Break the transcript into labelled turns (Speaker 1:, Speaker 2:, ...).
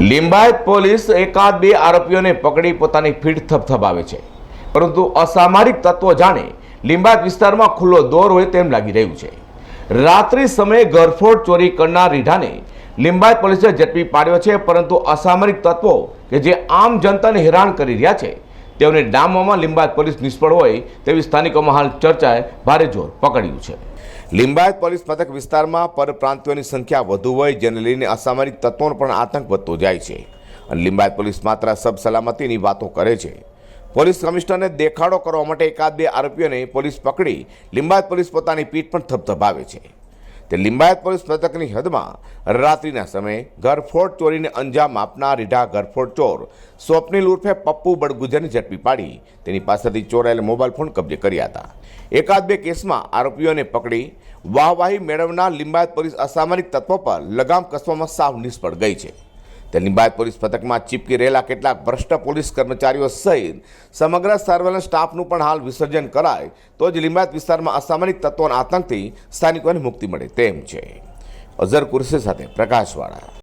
Speaker 1: Limbayat police એકાદ બે આરોપીઓને પકડી પોતાની ફીટ થપથપાવે છે. પરંતુ અસામાજિક તત્વો જાણે લિંબાયત વિસ્તારમાં ખુલ્લો દોર હોય તેમ લાગી રહ્યું છે. રાત્રિ સમયે ગરફોડ ચોરી કરનાર રીઢાને લિંબાયત પોલીસે ઝડપી પાડ્યો છે, પરંતુ અસામરિક તત્વો કે જે આમ જનતાને હેરાન કરી રહ્યા છે તેઓને ડામવામાં લિંબાયત પોલીસ નિષ્ફળ હોય તેવી સ્થાનિકોમાં હાલ ચર્ચાએ ભારે જોર પકડ્યું છે. લિંબાયત પોલીસ મથક વિસ્તારમાં પરપ્રાંતિઓની સંખ્યા વધુ હોય જેને લઈને અસામાજિક તત્વોનો પણ આતંક વધતો જાય છે. અને લિંબાયત પોલીસ માત્ર સબ સલામતીની વાતો કરે છે. પોલીસ કમિશનરને દેખાડો કરવા માટે એકાદ બે આરોપીઓને પોલીસ પકડી લિંબાયત પોલીસ પોતાની પીઠ પણ થપથપાવે છે. તે લિંબાયત પોલીસ મથકની હદમાં રાત્રિના સમયે ઘરફોડ ચોરીને અંજામ આપનાર રીઢા ઘરફોડ ચોર સ્વપ્નિલ ઉર્ફે પપ્પુ બડગુજરને ઝડપી પાડી તેની પાસેથી ચોરાયેલા મોબાઈલ ફોન કબજે કર્યા હતા. એકાદ બે કેસમાં આરોપીઓને પકડી વાહવાહી મેળવનાર લિંબાયત પોલીસ અસામાજિક તત્વો પર લગામ કસવામાં સાવ નિષ્ફળ ગઈ છે. લિંબાયત પોલીસ પથકમાં ચીપકી રહેલા કેટલાક ભ્રષ્ટ પોલીસ કર્મચારીઓ સહિત સમગ્ર સર્વેલન્સ સ્ટાફનું પણ હાલ વિસર્જન કરાય, તો જ લિંબાયત વિસ્તારમાં અસામરિક તત્વોના આતંકથી સ્થાનિકોને મુક્તિ મળે તેમ છે. અઝર કુરશી સાથે પ્રકાશવાળા